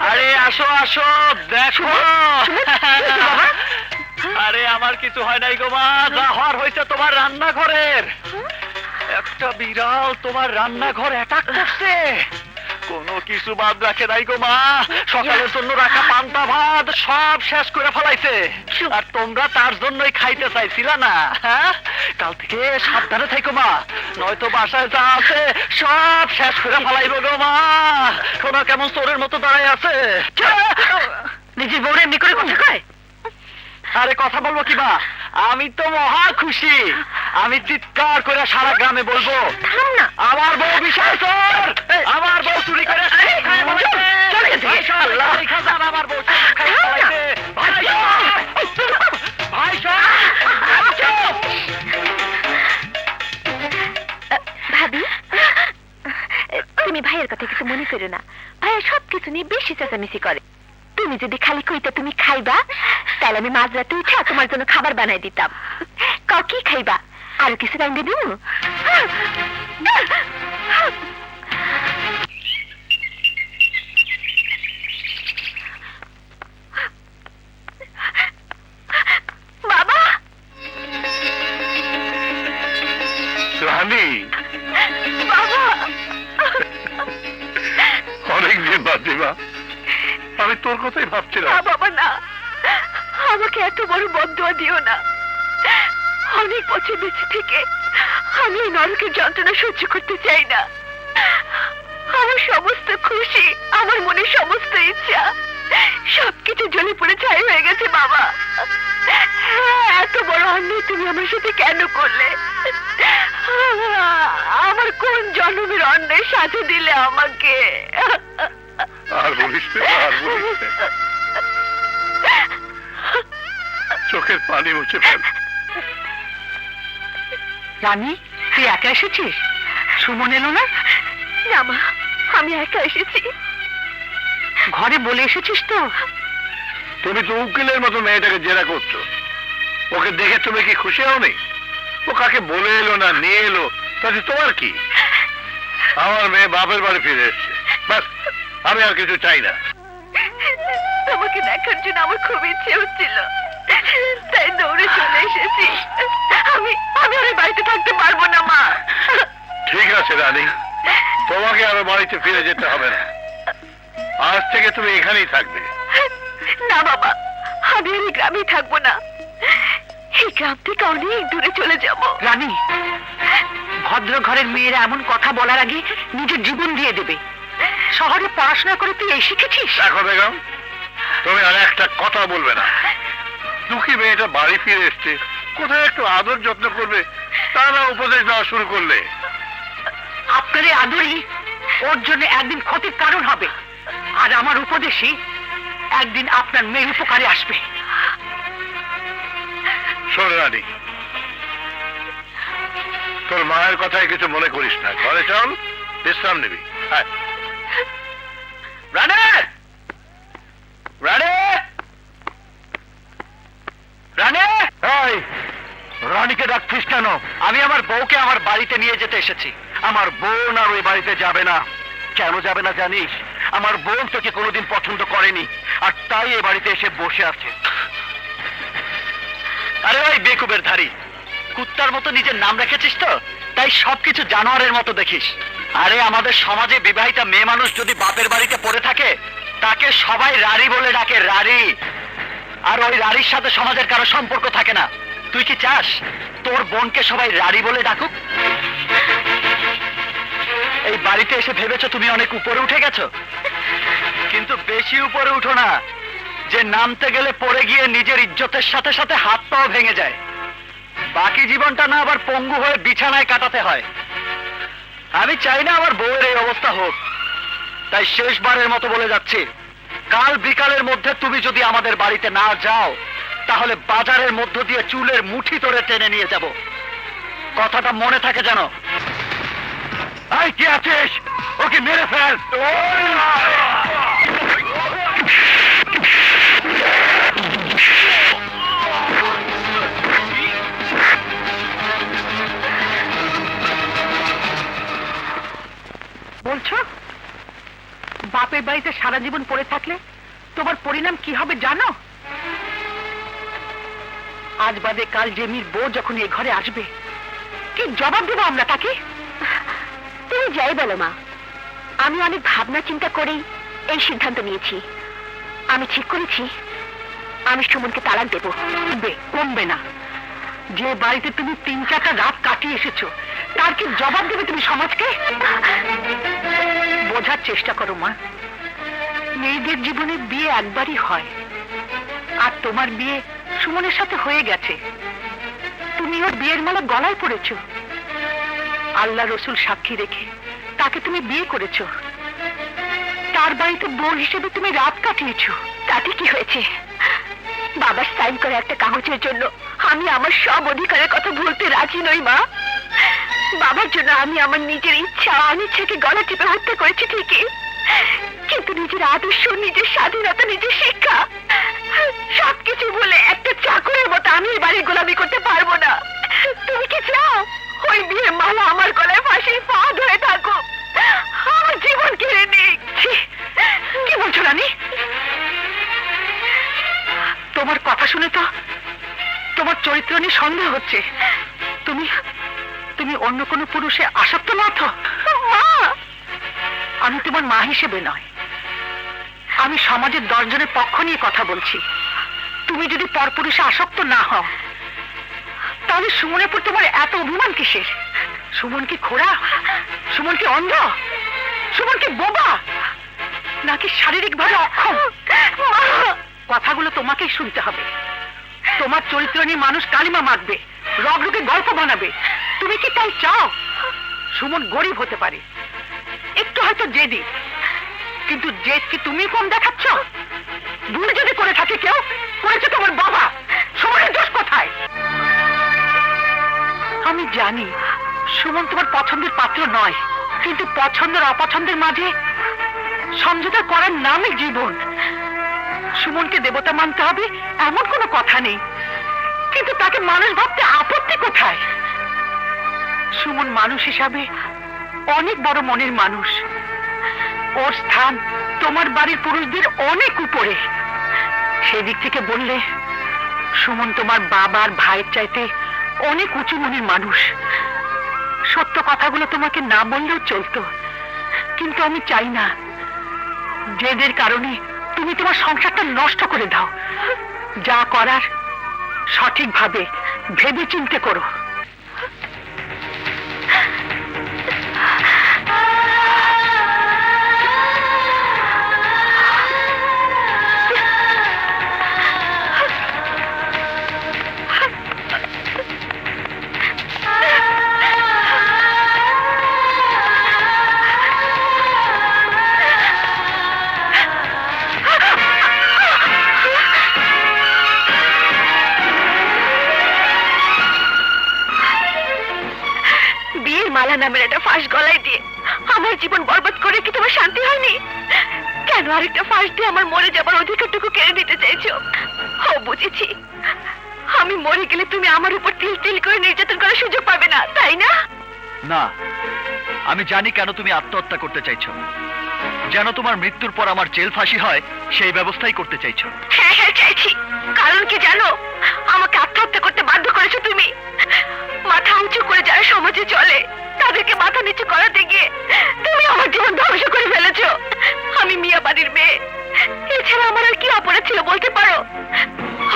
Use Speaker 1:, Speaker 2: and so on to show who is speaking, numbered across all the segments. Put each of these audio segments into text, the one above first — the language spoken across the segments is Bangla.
Speaker 1: আরে আসো আসো দেখো। আরে আমার কিছু হয় নাই গো মা। যা হওয়ার হয়েছে তোমার রান্নাঘরের। একটা বিড়াল তোমার রান্নাঘর অ্যাটাক করছে। কোনো কিছু বাদ রাখে নাই গো মা। সকালের জন্য রাখা পান্তা ভাত সব শেষ করে ফেলাইছে। আর তোমরা তার জন্যই খাইতে চাইছিলা না। হ্যাঁ? কাল থেকে সাবধানে থাকো মা। নয়তো বাসায় যা আছে সব শেষ করে ফেলাইব গো মা। সোনা কেমন চোরের মতো দাঁড়ায় আছে। নিজের বউরে এমনি করে কথা কয়? আরে কথা বলব কি মা? আমি তো মহা খুশি। আমি চিৎকার করে সারা গ্রামে বলব।
Speaker 2: থাম না। চেঁচামেচি করে। তুমি যদি খালি কইতে তুমি খাইবা তাহলে আমি মাঝরাতে উঠে তোমার জন্য খাবার বানাই দিতাম। ক কি খাইবা? আর কিছু রান্ধে দিব? বাবা!
Speaker 3: রানী
Speaker 2: বাবা!
Speaker 3: অনেকদিন বাদে মা আমি তোর কথাই
Speaker 2: না
Speaker 3: ভাবছিলাম
Speaker 2: বাবা, না। আমাকে এত বড় বদুয়া দিও না। অনেক বছর বেঁচে থেকে আমি নরকের যন্ত্রণা সহ্য করতে চাই না। আমার সমস্ত খুশি, আমার মনের সমস্ত ইচ্ছা, সবকিছু জ্বলে পড়ে ছাই হয়ে গেছে, বাবা। এত বড় অন্যায় তুমি আমার সাথে কেন করলে? আমার কোন জন্মের অন্যায় সাথে দিলে আমাকে?
Speaker 3: আর বলিস আর বলিস। চোখের পানি মুছে ফেল।
Speaker 2: রানী তুই একা এসেছিস? সুমন এলো না? না মা আমি একা এসেছি। ঘরে বলে এসেছিস তো?
Speaker 3: তুমি তো উকিলের মতো মেয়েটাকে জেরা করছ। ওকে দেখে তুমি কি খুশি হওনি? ও কাকে বলে এলো না নিয়ে এলো তাতে তোমার কি? আমার মেয়ে বাপের বাড়ি ফিরে এসছে। ব্যাস আমি আর কিছু চাই না।
Speaker 2: তোমাকে দেখার জন্য আমার খুব ইচ্ছে হচ্ছিল। তাই দৌড়ে চলে এসেছি। আমি আমি আর বাড়িতে থাকতে পারব না মা।
Speaker 3: ঠিক আছে রানী। তোমাকে আর বাড়িতে ফিরে যেতে হবে না। আজ থেকে তুমি এখানেই থাকবে।
Speaker 2: না বাবা। আমি আর এই গ্রামেই থাকব না। এই গ্রাম থেকে অনেক দূরে চলে যাব। রানী ভদ্র ঘরের মেয়েরা এমন কথা বলার আগে নিজের জীবন দিয়ে দেবে। শহরে পড়াশোনা করে তুই এই শিখেছিস?
Speaker 3: দেখো বেগম তুমি আর একটা কথা বলবে না। দুঃখী মেয়েটা বাড়ি ফিরে এসছে। কোথায় একটু আদর যত্ন করবে? তা না উপদেশ দেওয়া শুরু করলে।
Speaker 2: আপনার এই আদরই ওর জন্য একদিন ক্ষতির কারণ হবে। আর আমার উপদেশই একদিন আপনার মেয়ের উপকারে আসবে।
Speaker 3: শোন রানী। তোর মায়ের কথায় কিছু মনে করিস না। ঘরে চল বিশ্রাম নিবি। হ্যাঁ।
Speaker 1: রানে রানে রানে
Speaker 3: এই, রানীকে ডাকছিস কেন?
Speaker 1: আমি আমার বউকে আমার বাড়িতে নিয়ে যেতে এসেছি।
Speaker 3: আমার বোন আর ওই বাড়িতে যাবে না। কেন যাবে না জানিস? আমার বোন তোকে কোনোদিন পছন্দ করেনি। আর তাই এ বাড়িতে এসে বসে আছে।
Speaker 1: আরে ওই বেকুবের ধারি কুত্তার মতো নিজের নাম রেখেছিস তো? তাই সবকিছু জানোয়ারের মতো দেখিস। আরে আমাদের সমাজে বিবাহিতা মেয়ে মানুষ যদি বাপের বাড়িতে পড়ে থাকে, তাকে সবাই রারি বলে ডাকে রারি আর ওই রারির সাথে সমাজের কারও সম্পর্ক থাকে না। তুই কি চাস তোর বোনকে সবাই রারি বলে ডাকুক? এই বাড়িতে এসে ভেবেছো তুমি অনেক উপরে উঠে গেছো? কিন্তু বেশি উপরে উঠো না। যে নামতে গেলে পড়ে গিয়ে নিজের ইজ্জতের সাথে সাথে হাত পাও ভেঙে যায়। বাকি জীবনটা না আবার পঙ্গু হয়ে বিছানায় কাটাতে হয়। আমি চাই না আমার বউয়ের এই অবস্থা হোক। তাই শেষবারের মতো বলে যাচ্ছি, কাল বিকালের মধ্যে তুমি যদি আমাদের বাড়িতে না যাও, তাহলে বাজারের মধ্য দিয়ে চুলের মুঠি ধরে টেনে নিয়ে যাব। কথাটা মনে থাকে যেন।
Speaker 3: আই কি আছিস? ওকে মেরে ফেল।
Speaker 2: সারা
Speaker 4: জীবন পড়ে থাকলে তোমার পরিণাম কি হবে জানো? আজ বাদে কাল জেমির বউ যখন এ ঘরে আসবে কি জবাব দেবো আমরা তাকে?
Speaker 2: তুমি যাই বলো মা। আমি অনেক ভাবনা চিন্তা করেই এই সিদ্ধান্ত নিয়েছি। আমি ঠিক করেছি। আমি সুমনকে তালাক দেবো।
Speaker 4: কমবে কমবে না। যে বাড়িতে তুমি তিন চারটা রাত কাটিয়ে এসেছ তার কি জবাব দেবে তুমি সমাজকে? বোঝার চেষ্টা করো মা। মেয়েদের জীবনে বিয়ে একবারই হয়। আর তোমার বিয়ে সুমনের সাথে হয়ে গেছে। তুমি ওর বিয়ের মালা গলায় পড়েছো আল্লাহ রসুল সাক্ষী রেখে তাকে তুমি বিয়ে করেছ। তার বাড়িতে বোন হিসেবে তুমি রাত কাটিয়েছ।
Speaker 2: তাতে কি হয়েছে? বাবার সাইন করে একটা কাগজের জন্য আমি আমার সব অধিকারের কথা ভুলতে রাজি নই, মা। বাবার জন্য আমি আমার নিজের ইচ্ছা, অনিচ্ছাকে গলা টিপে হত্যা করেছি ঠিকই। কিন্তু নিজের আদর্শ, নিজের স্বাধীনতা, নিজের শিক্ষা। সবকিছু বলে একটা চাকরের মতো আমি এই গোলামি করতে পারব না। তুমি কি চাও? ওই বিয়ে মালা আমার গলায় ফাঁসির ফাঁদ হয়ে থাকো আমার জীবন কেড়ে নিক
Speaker 4: কি বলছো রানী? তোমার কথা শুনে তো তোমার চরিত্র নিয়ে সন্দেহ হচ্ছে। তুমি তুমি অন্য কোনো পুরুষে আসক্ত না তো?
Speaker 2: মা!
Speaker 4: আমি তোমার মা হিসেবে নয়। আমি সমাজের দশজনের পক্ষ নিয়ে কথা বলছি। তুমি যদি পরপুরুষে আসক্ত না হও, তাহলে সুমনের উপর তোমার এত অভিমান কিসের? সুমন কি খোড়া? সুমন কি অন্ধ? সুমন কি বোবা? নাকি শারীরিক ভাবে অক্ষম? কথাগুলো তোমাকেই শুনতে হবে। তোমার চরিত্র নিয়ে মানুষ কালিমা মারবে রব রুকে গল্প বানাবে। তুমি কি তাই চাও? সুমন গরিব হতে পারে। একটু হয়তো জেদি। কিন্তু জেদ কি তুমি কম দেখাচ্ছ? ভুল যদি করে থাকে কেউ, করেছে তোমার বাবা। সুমনের দোষ কোথায়? আমি জানি সুমন তোমার পছন্দের পাত্র নয়, কিন্তু পছন্দের অপছন্দের মাঝে সমঝোতা করার নামই জীবন। সুমনকে দেবতা মানতে হবে, এমন কোনো কথা নেই। কিন্তু তাকে মানুষ ভাবতে আপত্তি কোথায়? সুমন মানুষ হিসাবে অনেক বড় মনের মানুষ। ওর স্থান তোমার বাড়ির পুরুষদের অনেক উপরে। সেদিক থেকে বললে, সুমন তোমার বাবার ভাইয়ের চাইতে অনেক উঁচু মনের মানুষ। সত্য কথাগুলো তোমাকে না বললেও চলতো। কিন্তু আমি চাই না। যেদের কারণে তুমি তোমার সংসারটা নষ্ট করে দাও। যা করার সঠিকভাবে ভেবে চিন্তে করো।
Speaker 2: ফাঁস গলায় দিয়ে আমার জীবন বরবাদ করে কি তোমার শান্তি হয়নি? কেন আরেকটা ফাঁস দিয়ে আমার মরে যাবার অধিকারটুকু কেড়ে নিতে চাইছো? ও বুঝেছি। আমি মরে গেলে তুমি আমার উপর তিল তিল করে নির্যাতন করার সুযোগ পাবে না তাই না?
Speaker 1: না। আমি জানি কেন তুমি আত্মহত্যা করতে চাইছো। যেন তোমার মৃত্যুর পর আমার জেল ফাঁসি হয় সেই ব্যবস্থাই করতে চাইছো।
Speaker 2: হ্যাঁ হ্যাঁ চাইছি। কারণ কি জানো? আমাকে আত্মহত্যা করতে বাধ্য করেছ তুমি। মাথা উঁচু করে যারা সমাজে চলে তাদেরকে মাথা নিচু করাতে গিয়ে তুমি আমার জীবন ধ্বংস করে ফেলেছো। আমি মিয়া বাড়ির মেয়ে। এছাড়া আমার আর কি অপরাধ ছিল বলতে পারো?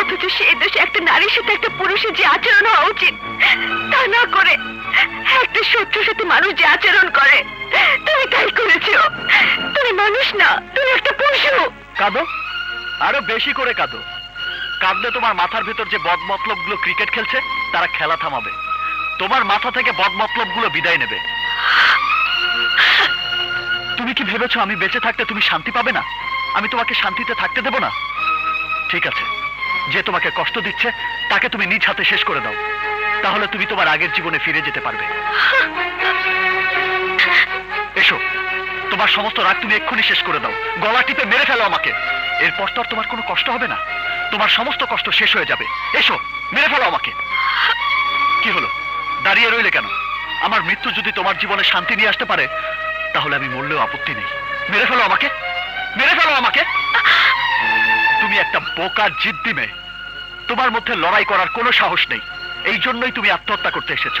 Speaker 2: অথচ সেই দোষে একটা নারীর সাথে একটা পুরুষের যে আচরণ হওয়া উচিত, তা না করে একটা শত্রুর সাথে মানুষ যে আচরণ করে, তুমি তাই করেছ। তুমি মানুষ না, তুমি একটা পশু।
Speaker 1: কাঁদো? আরও বেশি করে কাঁদো। কাঁদলে তোমার মাথার ভেতর যে বদমতলবগুলো ক্রিকেট খেলছে, তারা খেলা থামাবে। তোমার মাথা থেকে বদমতলবগুলো বিদায় নেবে। তুমি কি ভেবেছো আমি বেঁচে থাকতে তুমি শান্তি পাবে না? আমি তোমাকে শান্তিতে থাকতে দেব না? ঠিক আছে। যে তোমাকে কষ্ট দিচ্ছে, তাকে তুমি নিজ হাতে শেষ করে দাও। তাহলে তুমি তোমার আগের জীবনে ফিরে যেতে পারবে। এসো। তোমার সমস্ত রাগ তুমি এক্ষুনি শেষ করে দাও। গলা টিপে মেরে ফেলো আমাকে। এরপর তো তোমার কোনো কষ্ট হবে না। তোমার সমস্ত কষ্ট শেষ হয়ে যাবে। এসো, মেরে ফেলো আমাকে। কি হলো? দাঁড়িয়ে রইলে কেন? আমার মৃত্যু যদি তোমার জীবনে শান্তি নিয়ে আসতে পারে, তাহলে আমি মরলেও আপত্তি নেই। মেরে ফেলো আমাকে! মেরে ফেলো আমাকে! তুমি একটা বোকার জিদ্দি মেয়ে। তোমার মধ্যে লড়াই করার কোনো সাহস নেই। এই জন্যই তুমি আত্মহত্যা করতে এসেছ।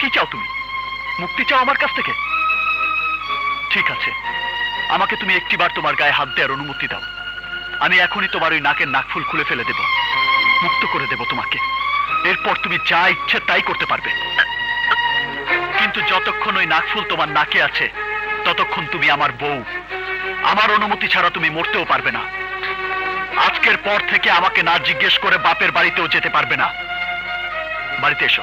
Speaker 1: কি চাও তুমি? মুক্তি চাও আমার কাছ থেকে? ঠিক আছে। আমাকে তুমি একটিবার তোমার গায়ে হাত দেওয়ার অনুমতি দাও। আমি এখনই তোমার ওই নাকের নাকফুল খুলে ফেলে দেব। মুক্ত করে দেব তোমাকে। এরপর তুমি যা ইচ্ছে তাই করতে পারবে। কিন্তু যতক্ষণ ওই নাকফুল তোমার নাকে আছে, ততক্ষণ তুমি আমার বউ। আমার অনুমতি ছাড়া তুমি মরতেও পারবে না। আজকের পর থেকে আমাকে না জিজ্ঞেস করে বাপের বাড়িতেও যেতে পারবে না। বাড়িতে এসো।